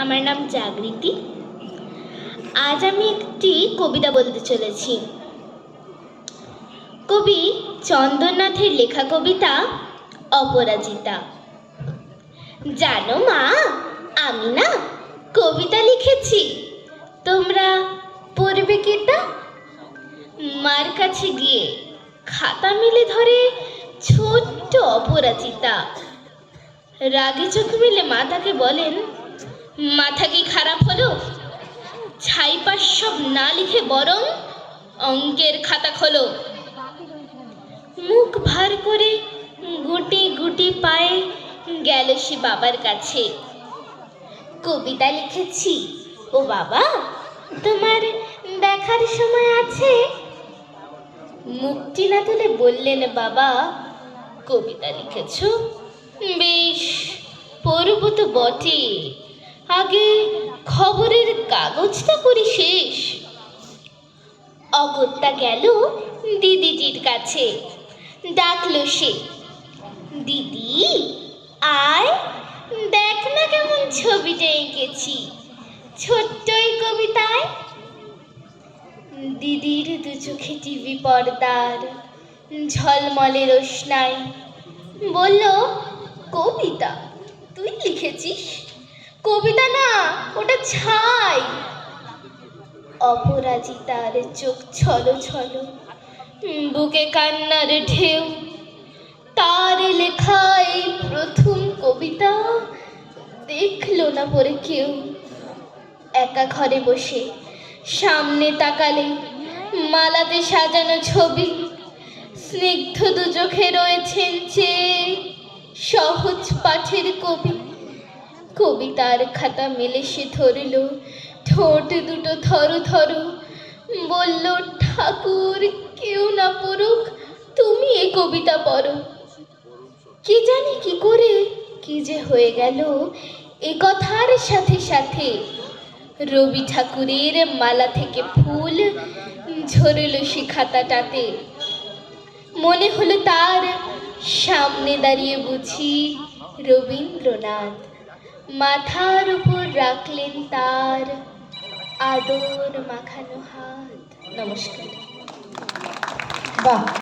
আমার নাম জাগৃতি। আজ আমি একটি কবিতা বলতে চলেছি। কবি চন্দরনাথের লেখা কবিতা অপরাজিতা। জানো মা, আমি না কবিতা লিখেছি। তোমরা পড়বে কিটা মার কাছে গিয়ে খাতা মেলে ধরে ছোট্ট অপরাজিতা। রাগে চোখ মেলে মা তাকে বলেন মাথা কি খারাপ হলো? ছাইপাশ সব না লিখে বরং অঙ্কের খাতা খোলো। মুখ ভার করে গুটি গুটি পায়ে গেল সে বাবার কাছে। কবিতা লিখেছি। ও বাবা, তোমার দেখার সময় আছে? মুখটি না তুলে বললেন, বাবা, কবিতা লিখেছ? বেশ পড়ব তো বটে আগে খবরের কাগজটা করি শেষ। অগত্যা গেল দিদিটির কাছে। ডাকলো সে, দিদি, আয়, দেখ না কেমন ছবিটা এঁকেছি ছোট্ট এই কবিতায়। দিদির দু চোখে টিভি পর্দার ঝলমলে রোশনাই বলল, কবিতা, তুই লিখেছিস? কবিতা না, ওটা ছাই। অপরাজিতার চোখ ছলো ছলো, বুকে কান্নার ঢেউ। তার লেখাই প্রথম কবিতা দেখল না পরে কেউ। একা ঘরে বসে সামনে তাকালে মালাতে সাজানো ছবি, স্নিগ্ধ দু চোখে রয়েছেন চেয়ে সহজ পাঠের কবি। কবিতার খাতা মেলে সে ধরল, ঠোঁট দুটো থরো থরো বলল, ঠাকুর, কেউ না পড়ুক, তুমি এ কবিতা পড়ো। কি জানি কি করে, কি যে হয়ে গেল এ কথার সাথে সাথে। রবি ঠাকুরের মালা থেকে ফুল ঝরল সে খাতাটাতে। মনে হলো তার সামনে দাঁড়িয়ে বুঝি রবীন্দ্রনাথ। মাথার উপর রাখলেন তার আদর মাখানো হাত। নমস্কার। বাহ।